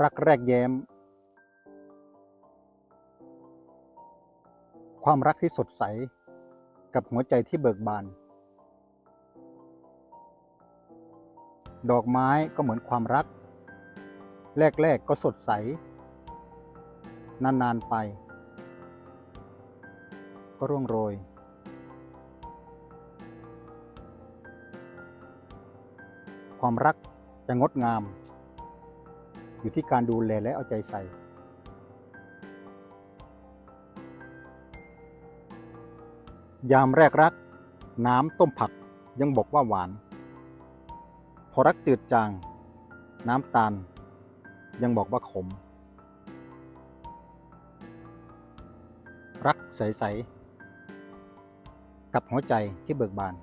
รักแรกแย้ม ความรักที่สดใส กับหัวใจที่เบิกบาน ดอกไม้ก็เหมือนความรัก แรกๆก็สดใส นาน ๆ ไป ก็ร่วงโรย ความรักจะงดงาม อยู่ที่การดูแลและเอาใจใส่ ยามแรกรัก น้ำต้มผักยังบอกว่าหวาน พอรักจืดจาง น้ำตาล ยังบอกว่าขม รักใส ๆ กับหัวใจที่เบิกบาน